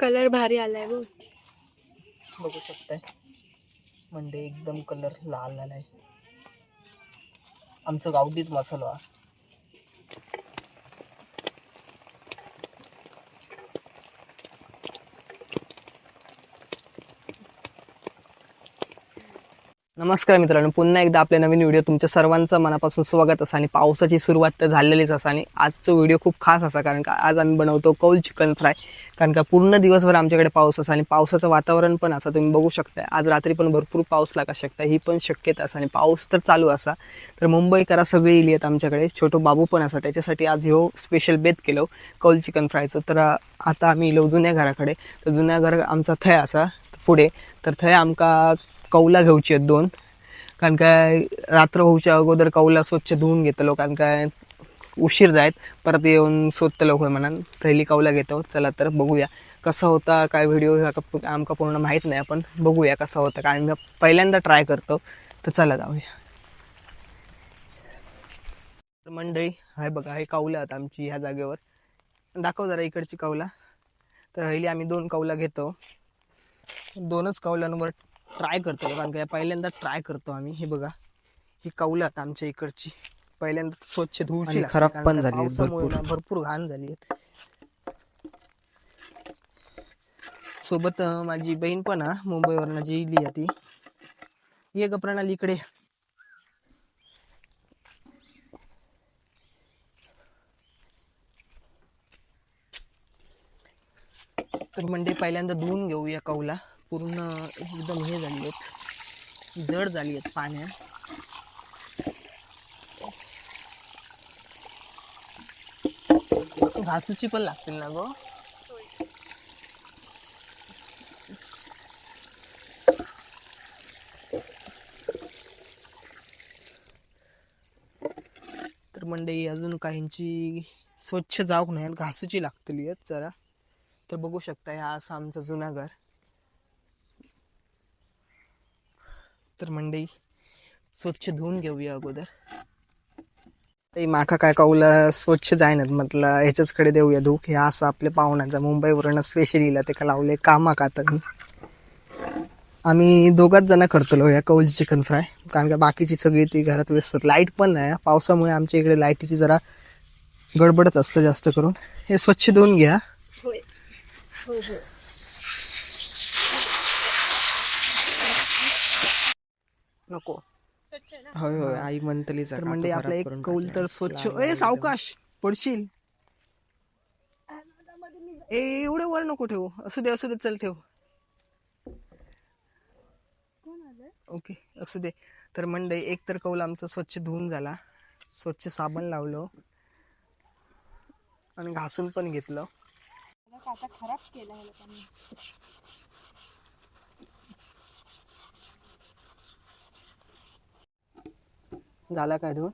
Colour भारी आलाय बघ. बघू शकताय. म्हणजे एकदम कलर लाल आलाय. आमचं गावठीच मसाला. नमस्कार मित्रांनो पुन्हा एकदा आपल्या नवीन व्हिडिओ तुमच्या सर्वांचं मनापासून स्वागत असा आणि पावसाची सुरुवात तर झालेलीच असा आणि आजचा व्हिडिओ खूप खास असा कारण का आज आम्ही बनवतो कौल चिकन फ्राय. कारण का पूर्ण दिवसभर आमच्याकडे पाऊस असा आणि पावसाचं वातावरण पण असं तुम्ही बघू शकता आज रात्री पण भरपूर पाऊस लागा शकता ही पण शक्यता असा आणि पाऊस तर चालू असा. तर मुंबईकरा सगळी इली आहेत आमच्याकडे छोटो बाबू पण असा त्याच्यासाठी आज ह्यो स्पेशल बेत केलो कौल चिकन फ्रायचं. तर आता आम्ही इलो जुन्या घराकडे तर जुन्या घर आमचा थंय असा पुढे. तर थंय आमका कौला घेऊची आहेत दोन. कारण काय रात्र होऊच्या अगोदर कौला स्वच्छ धुवून घेतलो कारण काय उशीर जायत. परत येऊन शोधतलो होय म्हणून पहिली कौला घेतो चला तर बघूया. कसा होता काय व्हिडिओ आमका पूर्ण माहीत नाही आपण बघूया कसा होता. कारण मी पहिल्यांदा ट्राय करतो तर चला जाऊया. तर हाय बघा हे कौला आता आमची ह्या जागेवर. दाखव जरा इकडची कौला. तर पहिली आम्ही दोन कौला घेतो. दोनच कौलांवर ट्राय करतो कारण काय पहिल्यांदा ट्राय करतो आम्ही. हे बघा ही कौलं आता आमच्या इकडची. पहिल्यांदा स्वच्छ धुवूची खराब पण झाली भरपूर. घाण झाली आहेत. सोबत माझी बहीण पण हा मुंबईवरनं जी इली आहे ती. ये ग प्रणाली इकडे. तर म्हणजे पहिल्यांदा धुवून घेऊया कौला. पूर्ण एकदम हे झाली आहेत. जड झाली आहेत पाण्यात घासूची पण लागतील ना गो? तर मंडई अजून काहींची स्वच्छ जाऊक नाही घासूची लागतली आहेत जरा. तर बघू शकता हा असा आमचा जुना घर. तर मंडई स्वच्छ धुवून घेऊया अगोदर. ते माका काय कौला स्वच्छ जायनात म्हटलं ह्याच्याचकडे देऊया धूक हे असं आपल्या पाहुण्याचा मुंबईवरून स्पेशल इला ते का लावले कामाक आता मी? आम्ही दोघाच जण करतलो या कौल चिकन फ्राय. कारण का बाकीची सगळी ती घरात व्यस्त. लाइट पण नाही पावसामुळे आमच्या इकडे लाईटीची जरा गडबडच असतं जास्त करून. हे स्वच्छ धुवून घ्या होय हो हो नको. होय होय आई म्हणतली तर म्हणजे आपला एक कौल तर स्वच्छ. ए सावकाश पडशील. ए एवढं वर नको ठेवू. असू दे असू दे चल ठेव. ओके असू दे. तर मंडई एक तर कौल आमचा स्वच्छ धुवून झाला. स्वच्छ साबण लावलं. आणि घासून पण घेतलं. आता खराब केला आहे लोकांनी झाला काय धुवून?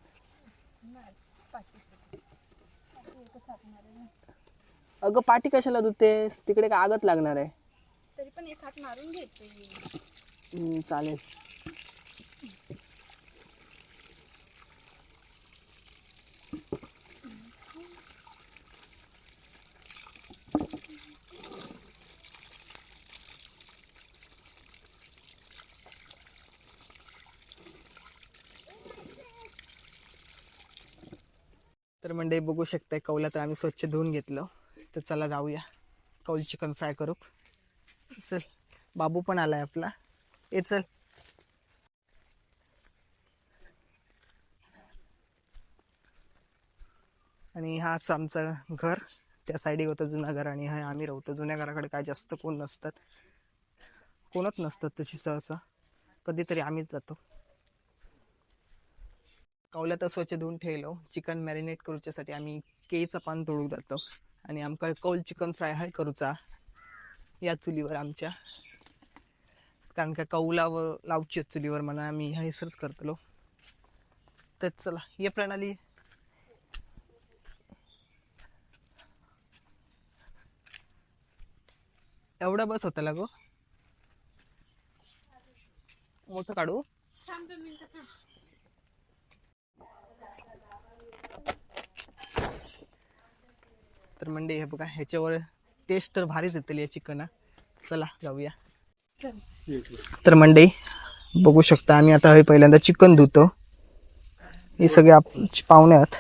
अगं पाठी कशाला धुतेस? तिकडे काय आगत लागणार आहे. तरी पण एक हात मारून घेते. चालेल. मंडळी बघू शकताय. कौला तर आम्ही स्वच्छ धुवून घेतलं. तर चला जाऊया. कौल चिकन फ्राय करू. चल बाबू पण आलाय आपला. ए चल. आणि हा असं आमचं घर. त्या साईडी होतं जुना घर आणि हा आम्ही राहतो. जुन्या घराकडे काय जास्त कोण नसतात. कोणच नसतात तशी सहसा. कधीतरी आम्हीच जातो. कौल्यात तर स्वच्छ धुवून ठेवलो. चिकन मॅरिनेट करूच्यासाठी आम्ही केळीचं पान तोडूक जातो. आणि आमका कौल चिकन फ्राय हाय करूचा. या चुलीवर आमच्या. कारण का कौलावर लावची चुलीवर म्हणा आम्ही ह्या हेसरच करतलो. तर चला ये प्रणाली. एवढा बस होता गो मोठं काढू. तर म्हणजे हे बघा ह्याच्यावर टेस्ट तर भारीच येतील या चिकन चला जाऊया. तर मंडई बघू शकता आम्ही आता हे पहिल्यांदा चिकन धुतो. हे सगळे आप पाहुणे आहेत.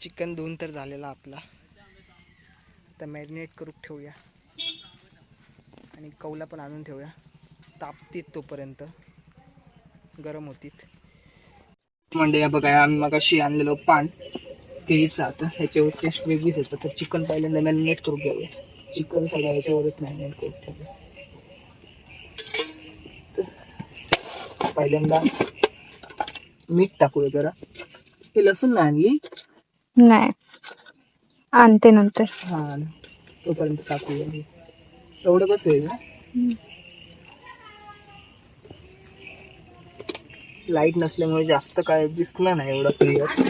चिकन दोन तर झालेला आपला. आता मॅरिनेट करून ठेवूया. आणि कौला पण आणून ठेवूया. तापतीत तोपर्यंत. गरम होतीत. म्हणजे बघा आम्ही मग अशी आणलेलो पान. केळीचं आता ह्याच्यावर टेस्ट वेगळीच येतं तर चिकन पहिल्यांदा मॅरिनेट करून घेऊया. चिकन सगळं ह्याच्यावरच मॅरिनेट करून तर पहिल्यांदा मीठ टाकूया जरा. हे लसूण नाही आणली? नाही. आणते नंतर. हा तोपर्यंत टाकूया एवढं बस ना? लाइट नसल्यामुळे जास्त काय दिसलं नाही एवढं क्लिअर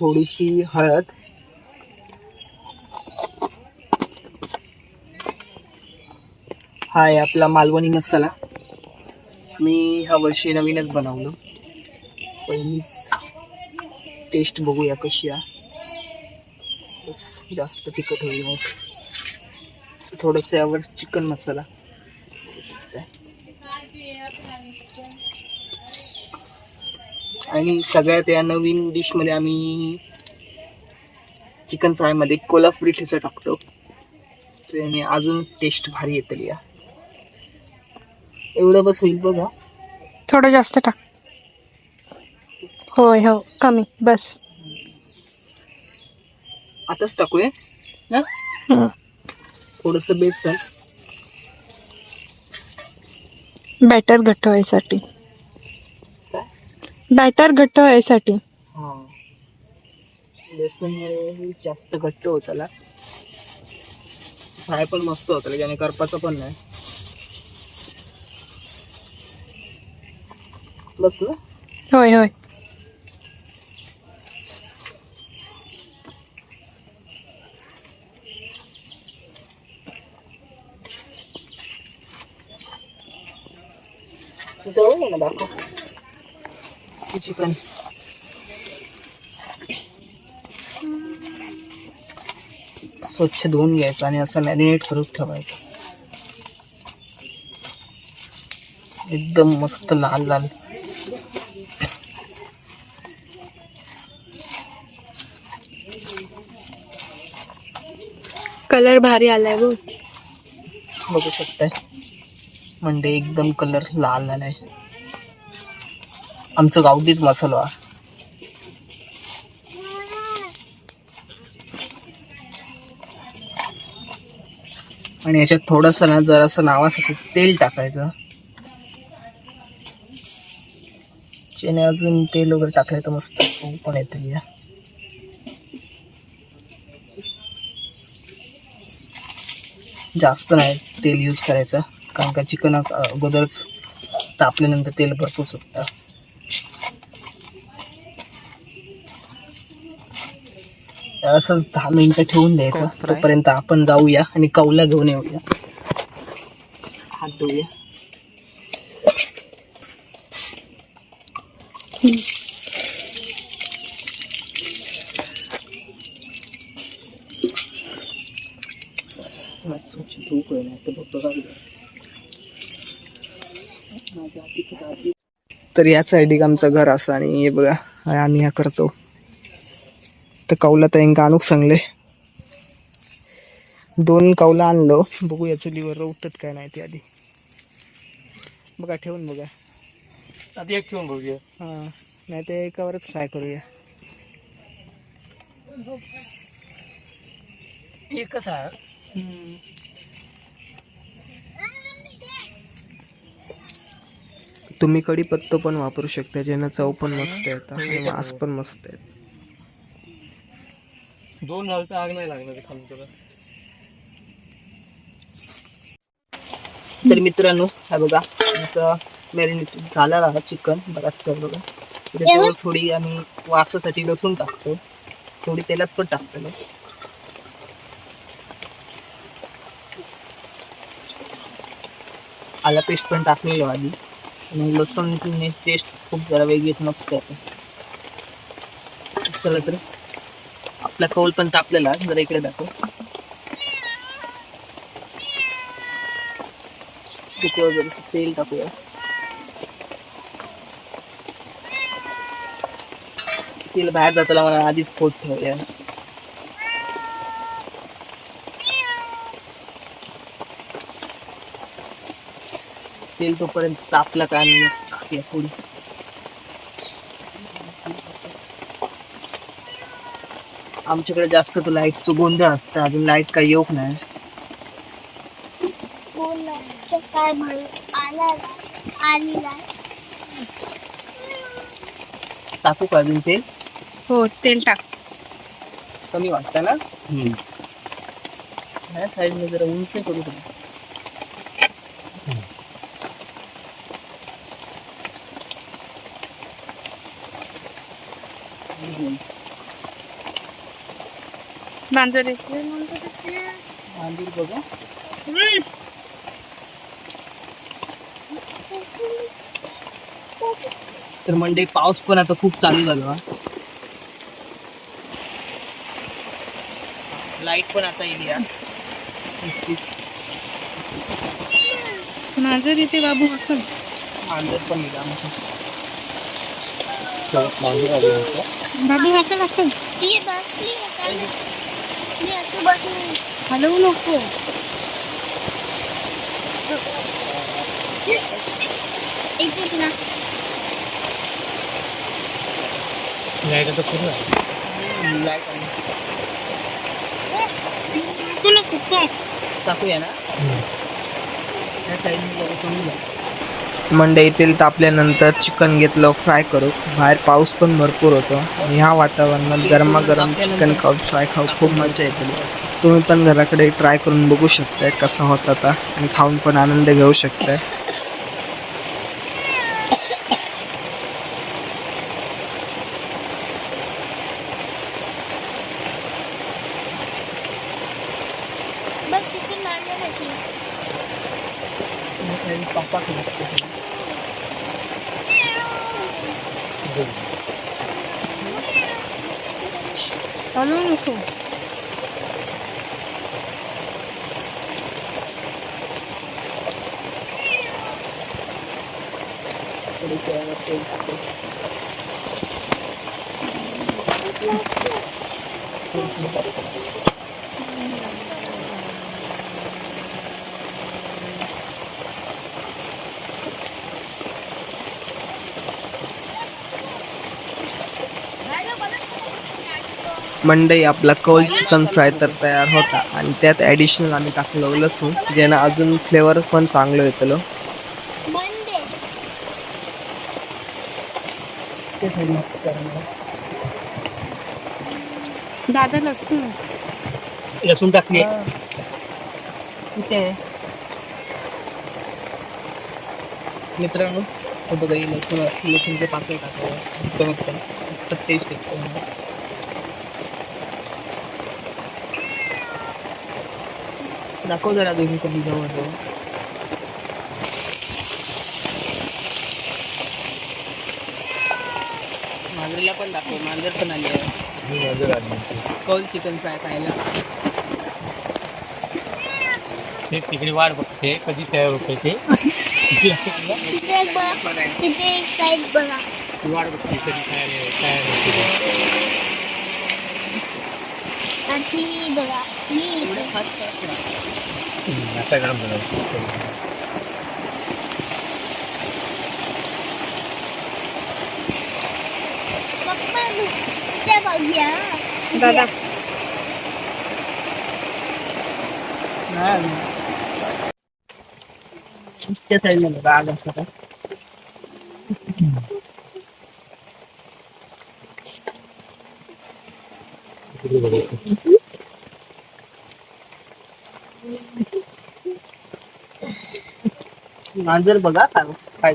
थोडीशी हळद. हा आहे आपला मालवणी मसाला. मी ह्या वर्षी नवीनच बनवलं. पहिलीच टेस्ट बघूया कशी आहे. बस जास्त तिखट होईल मग थोडंसं यावर चिकन मसाला. आणि सगळ्यात या नवीन डिशमध्ये आम्ही चिकन फ्रायमध्ये कोल्हापुरी ठेचा टाकतो. त्याने अजून टेस्ट भारी येते या एवढं बस होईल बघा. थोडं जास्त टाक. होय हो कमी बस. आताच टाकूया. ना. थोडस बेसन बॅटर घट्ट व्हायसाठी बॅटर घट्ट व्हायसाठी. हा. बेसन हे जास्त घट्ट होत फ्राय पण मस्त होत त्याने करपाचं पण नाही. बस ना? होय होय. जवळ ये ना दाखव. चिकन स्वच्छ धुवून घ्यायचं आणि असं मॅरिनेट करून ठेवायचं एकदम मस्त लाल लाल कलर भारी आलाय बघ बघू शकताय म्हणजे एकदम कलर लाल झालाय आमचं गावठीच मसाला. हा. आणि याच्यात थोडस ना जरासं नावासाठी तेल टाकायचं. चेने अजून तेल वगैरे टाकलं तर मस्त पण येते या जास्त नाही तेल यूज करायचं कारण का चिकन अगोदरच तापल्यानंतर तेल भरपूर सुटतं. असंच दहा मिनिटं ठेवून द्यायचं. तोपर्यंत आपण जाऊया आणि कौला घेऊन येऊया. हात धुऊया. तर या साईडीक आमचं घर असं आणि हे बघा हे आम्ही ह्या करतो. तर कौला तर आणूक सांगले. दोन कौला आणलो. बघू या चुलीवर उठत काय नाही ते आधी. बघा ठेवून बघा. आधी एक ठेवून बघूया. हा नाही ते एकावरच फ्राय करूया. एकच आहे तुम्ही कढीपत्ता पण वापरू शकता ज्यानं चव पण मस्त येतं आणि वास पण मस्त येत दोन झालं आग नाही लागणार ते खाली तुला तर मित्रांनो हा बघा असं मॅरिनेट झालेला हा चिकन बघाच सर बघा. त्याच्यावर थोडी आम्ही वासासाठी लसूण टाकतो. थोडी तेलात पण टाकतो ना. आला पेस्ट पण टाकलेली आहे आधी. आणि लसूण टेस्ट खूप जरा वेगळी मस्त येते चला तर. आपला कौल पण तापलेला जरा इकडे दाखव. जरासं तेल टाकूया. तेल बाहेर जाताना मला आधीच फोट ठेवूया. तेल तोपर्यंत तापला का आणि टाकूया आमच्याकडे जास्त तो लाईटचं गोंधळ असतं अजून लाइट काही येऊक नाही काय आला टाकू का अजून तेल? हो तेल टाक. कमी वाटतं ना? ह्या साईडने जरा उंच करू तुम्ही. मांजर बघा तर मंडे पाऊस पण आता खूप चालू झाला लाईट पण आता येईल या नक्कीच. मांजर इथे बाबू हकल अंदर पण येईल आमचं. बाबू ती बसली आता मी असं बसून हलवू नको इथेच ना लाइट आता पूर्ण आहे. लाइट आहे. नको नको पॉप. टाकूया ना त्या साईडने मंडई तेल तापल्यानंतर चिकन घेतलं फ्राय करू. बाहेर पाऊस पण भरपूर होतो. आणि ह्या वातावरणात गरमागरम चिकन खाऊन फ्राय खाऊ खूप मजा येते. तुम्ही पण घराकडे ट्राय करून बघू शकताय कसा होता आता आणि खाऊन पण आनंद घेऊ शकताय. बघ तिकडे मांजर आहे ती. हलवू नको मंडई आपला कौल चिकन फ्राय तर तयार होता आणि त्यात ॲडिशनल आम्ही टाकलं लसूण ज्यानं अजून फ्लेवर पण चांगलं येतलं. मंडे दादा लसूण. लसूण टाकली. कुठे मित्रांनो बघा लसूण लसूणचे पाकळी मस्त टेस्ट येतो दाखव जरा दोन्ही कधी जवळ जवळ मांजरीला पण दाखव मांजर पण आली आहे कौल चिकन फ्राय खायला ते तिकडे वाट बघते कधी तयार होते ते वाट बघते कधी तयार तयार होते आणि मी बघा मी इथे. आता गरम झालं पप्पा ते बघूया दादा त्या साईडला बघा मांजर बघा काय काय.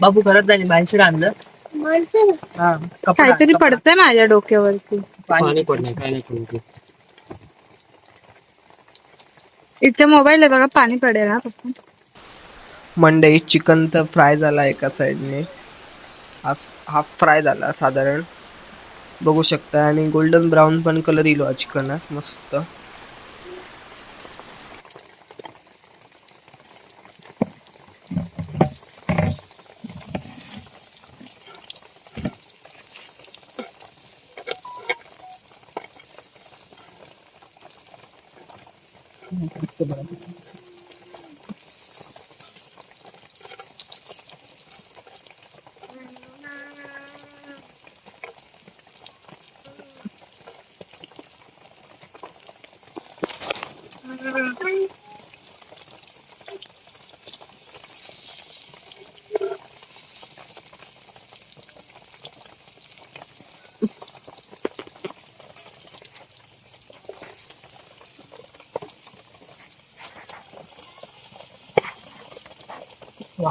बाबू करत जाईल बाहेरशी आणलं माणसं? हा कपडा, काहीतरी कपडा. पडतंय माझ्या डोक्यावरती. पाणी पडणार काय नाही पडणार. इथे मोबाईल आहे बघा पाणी पडेल हा पप्पा मंडई चिकन तर फ्राय झाला एका साईडने. हाफ हाफ फ्राय झाला साधारण. बघू शकता आणि गोल्डन ब्राऊन पण कलर येलो हा चिकन मस्त.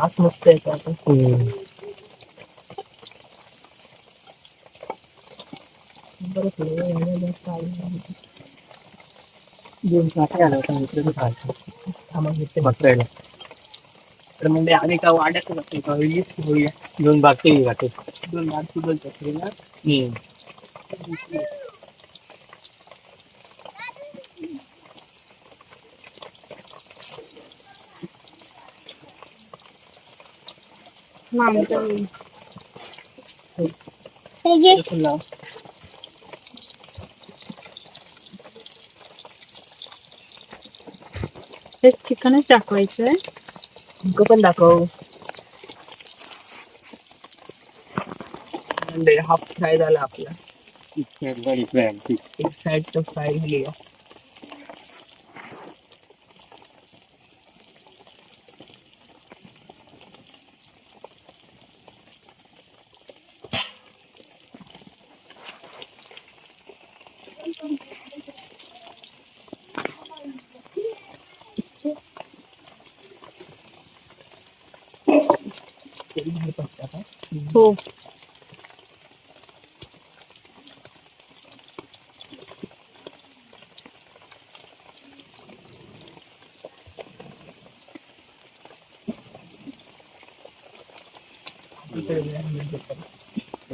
वास मस्त येतो आता बरं थोडं दोन चाटे आले होते मित्र खायचं आम्हाला घेते बसायला. तर म्हणजे आम्ही का वाड्यात बसतो का होऊया दोन बाकी वाटत दोन ना हे. हे चिकनच दाखवायचंय. इकडं पण दाखव. हाफ फ्राय झाला आपला. एक साइड तर फ्राय झाली आहे. तेल नाही टाकता का? हो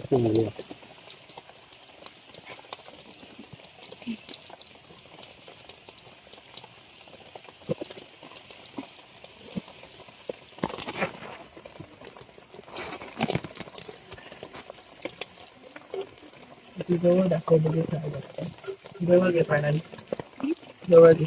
ती जवळ दाखव बघू काय लागतं जवळ घे पाण्याने जवळ घे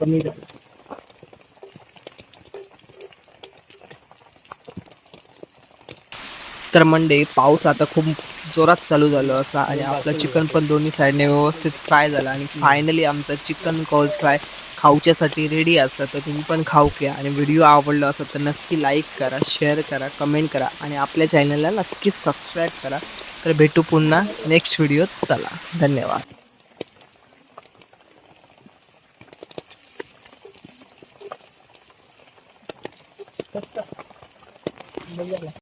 कमी झालं तर मंडे पाऊस आता खूप जोरात चालू झालं असा आणि आपलं चिकन पण दोन्ही साईडने व्यवस्थित फ्राय झालं आणि फायनली आमचं चिकन कॉल फ्राय खाऊच्यासाठी रेडी असतं तर तुम्ही पण खाऊ घ्या. आणि व्हिडिओ आवडला असेल तर नक्की लाईक करा शेअर करा कमेंट करा आणि आपल्या चॅनलला नक्की सबस्क्राईब करा. तर भेटू पुन्हा नेक्स्ट व्हिडिओत चला. धन्यवाद.